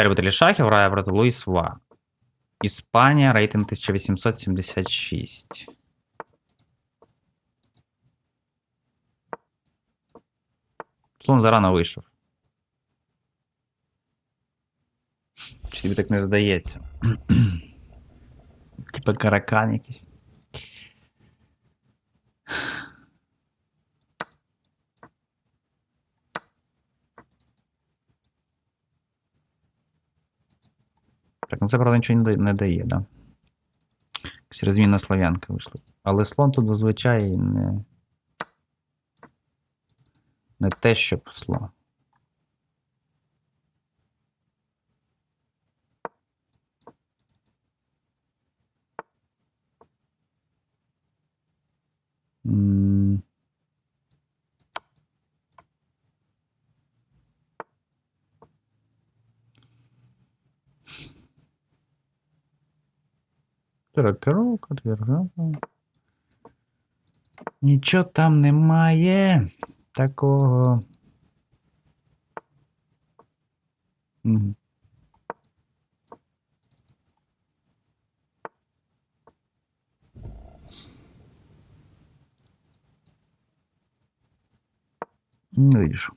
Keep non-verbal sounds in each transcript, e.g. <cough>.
Віталій Баталій Шахів грає проти Луїс Ва. Іспанія, рейтинг 1876. Слон зарано вийшов. Чи тобі так не здається? <clears throat> Типа каракан якийсь. Так, ну це, правда, нічого не дає, да? Якась розмінна слав'янка вийшла. Але слон тут зазвичай не. Не те, що посло. Тракеровка, двіргава. Нічого там немає такого. Мгм. Ну, видишь.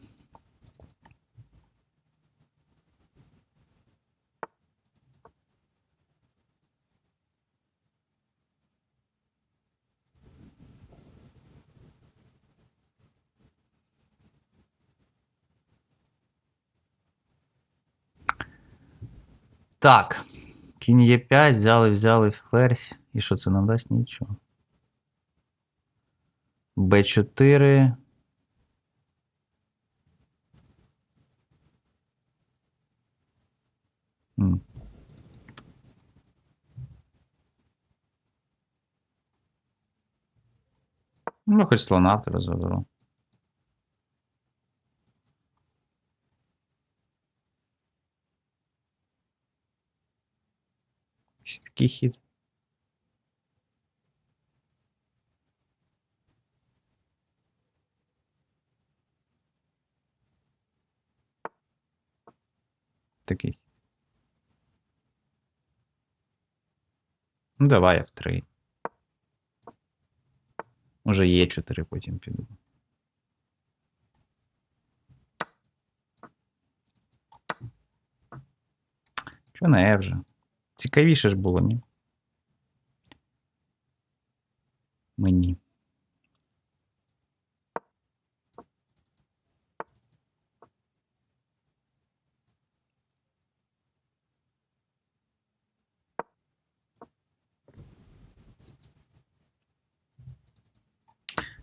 Так. Кінь є 5, взяли, взяли ферзь. І що це нам дасть? Нічого. Б4. Ну, хоч слона в тебе заберу. Якийсь такий хід. Такий. Ну, давай я в 3. Може, є 4 потім піду. Чого на Е вже? Цікавіше ж було, ні? Мені.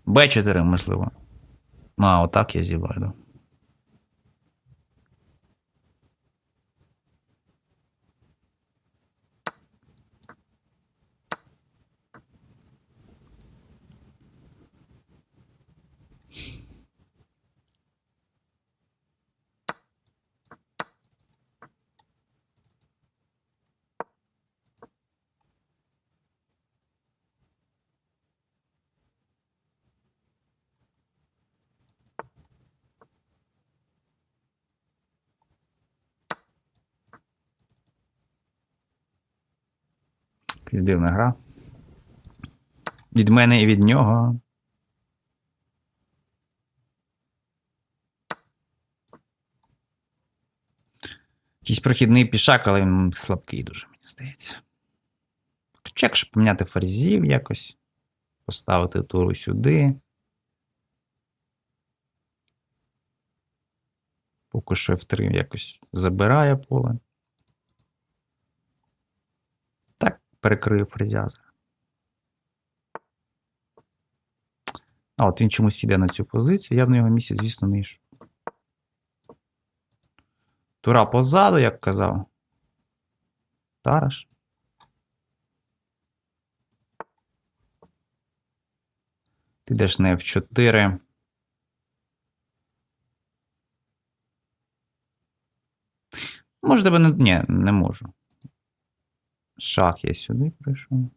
Б4, можливо. А, отак я зібраю. Да. Якась дивна гра. Від мене і від нього. Якийсь прохідний пішак, але він слабкий дуже, мені здається. Чек, щоб поміняти ферзів якось. Поставити туру сюди. Поки що F3 якось забирає поле. Так, перекрию фрезя. А от він чомусь йде на цю позицію. Я б на його місці, звісно, не йшов. Тура позаду, як казав. Тараш. Ти йдеш на F4. Може, тебе не. Ні, не можу. Шах я сюди прийшов.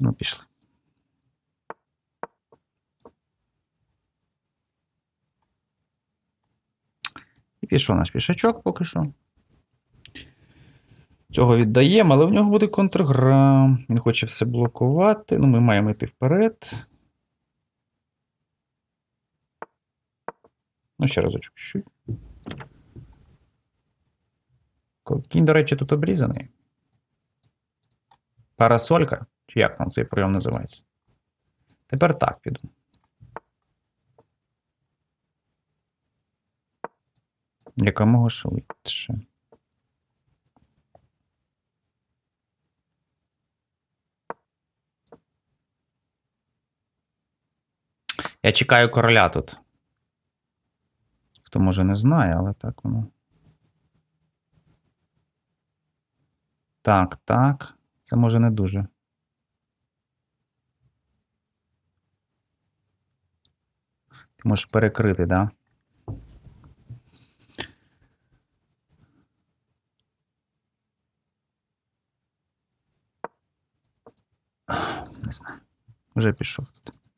Ну, пішли. І пішов наш пішачок поки що. Цього віддаємо, але в нього буде контргра. Він хоче все блокувати. Ну, ми маємо йти вперед. Ну, ще разочок. Кінь, до речі, тут обрізаний. Парасолька. Чи як там цей прийом називається? Тепер так піду. Якомога швидше. Я чекаю короля тут. Хто може не знає, але так воно. Так, так. Це може не дуже. Ти можеш перекрити, да? Не знаю. Вже пішов тут.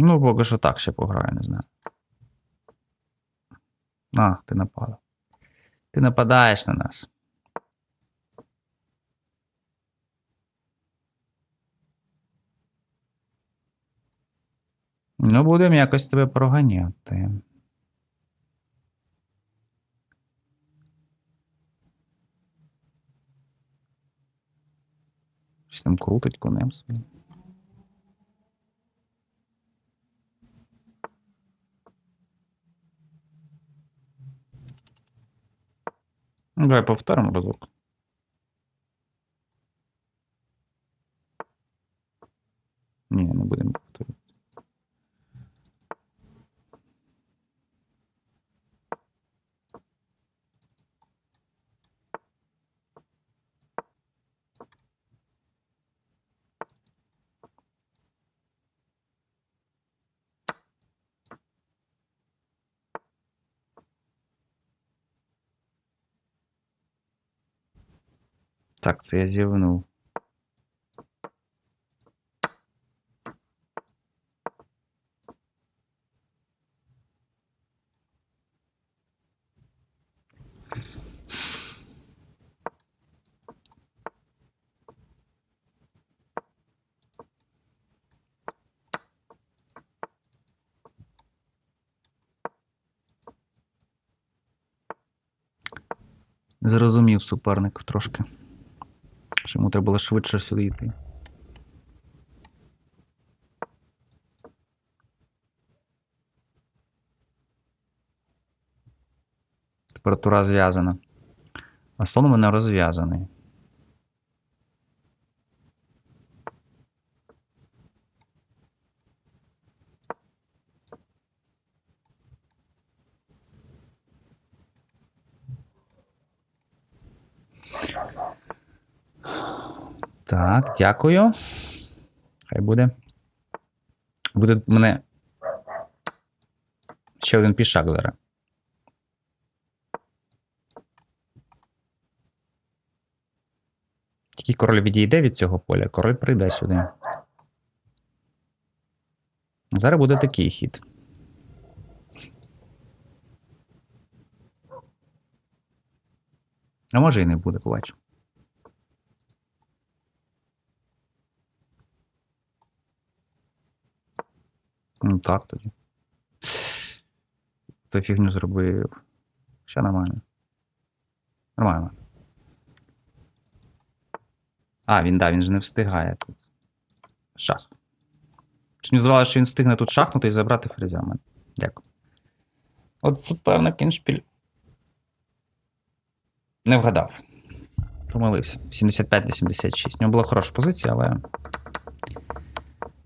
Ну, поки що так ще пограю, не знаю. А, ти напала. Ти нападаєш на нас. Ну, будемо якось тебе проганяти. Щось там крутить конем своїм. Давай повторимо разок. Ні, не будемо повторювати. Так, це я зівнув. Зрозумів суперник трошки. Що йому треба було швидше сюди йти. Температура зв'язана. А слон у мене розв'язаний. Так, дякую. Хай буде. Буде в мене ще один пішак зараз. Тільки король відійде від цього поля, король прийде сюди. Зараз буде такий хід. А може і не буде, побачимо. Ну так тоді. Хто фігню зробив. Ще нормально. Нормально. А, він, да, він же не встигає тут. Шах. Чи мені здавалося, що він встигне тут шахнути і забрати фрезя мене. Дякую. От суперник іншпіль. Не вгадав. Помилився. 75 на 76. У нього була хороша позиція, але.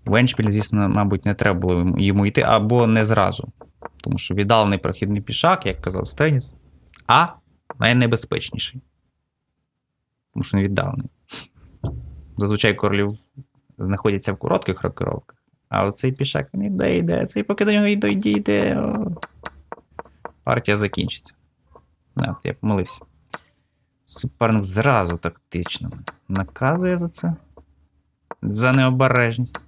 В Еншпіль, звісно, мабуть, не треба було йому- йти або не зразу. Тому що віддалений прохідний пішак, як казав Стеніс, а найнебезпечніший. Тому що не віддалений. Зазвичай королів знаходяться в коротких рокировках, а оцей пішак він іде, йде, цей поки до нього йде, йде, йде. о. Партія закінчиться. Не, я помилився. Суперник зразу тактично наказує за це. За необережність.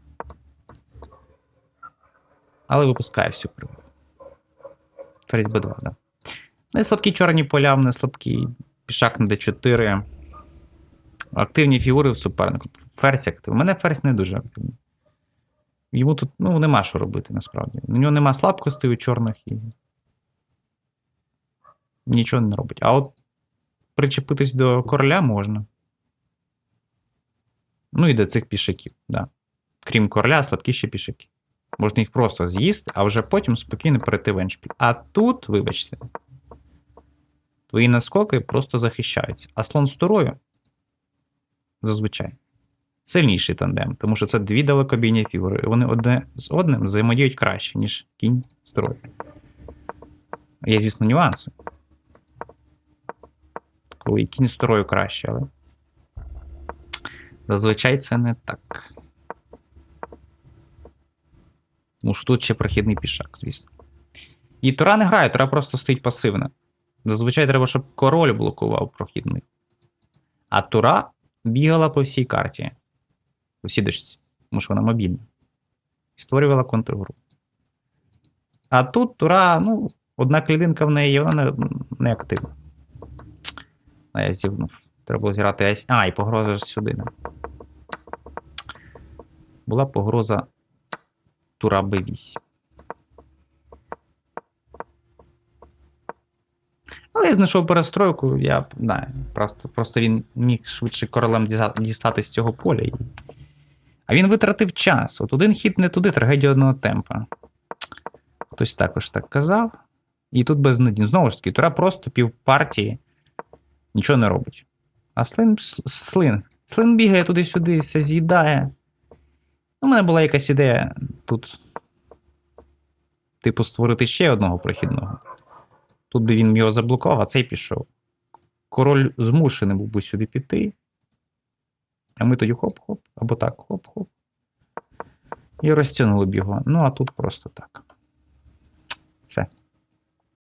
Але випускає всю пригоду. Ферзь Б2, да. Не слабкі чорні поля, не слабкі. Пішак на d4. Активні фігури в супернику. Ферзь активний. У мене ферзь не дуже активний. Йому тут ну, нема що робити насправді. У нього нема слабкостей у чорних і. Нічого не робить. А от причепитись до короля можна. Ну і до цих пішаків, да. Крім короля, слабкіші пішаки. Можна їх просто з'їсти, а вже потім спокійно перейти в еншпіль. А тут, вибачте, твої наскоки просто захищаються. А слон з турою зазвичай сильніший тандем, тому що це дві далекобійні фігури. і Вони одне з одним взаємодіють краще, ніж кінь з турою. Є, звісно, нюанси. Коли кінь з турою краще, але. Зазвичай це не так. Тому що тут ще прохідний пішак, звісно. І Тура не грає, Тура просто стоїть пасивно. Зазвичай треба, щоб король блокував прохідний. А Тура бігала по всій карті. По всій дошці, тому що вона мобільна. І створювала контргру. А тут Тура, ну, одна клітинка в неї вона не, не активна. А я зівнув. Треба було зіграти. А, і погроза ж сюди. Була погроза Тура Б8. Але я знайшов перестройку, я знаю. Просто, просто він міг швидше королем дістати з цього поля. І... А він витратив час. От один хід не туди, трагедія одного темпа. Хтось також так казав. І тут без надії. Знову ж таки, Тура просто пів партії нічого не робить. А слин, слин. Слин бігає туди-сюди, все з'їдає. У мене була якась ідея тут. Типу, створити ще одного прохідного. Тут би він його заблокував, а цей пішов. Король змушений був би сюди піти. А ми тоді хоп-хоп, або так, хоп-хоп. І розтягнули б його. Ну, а тут просто так. Все.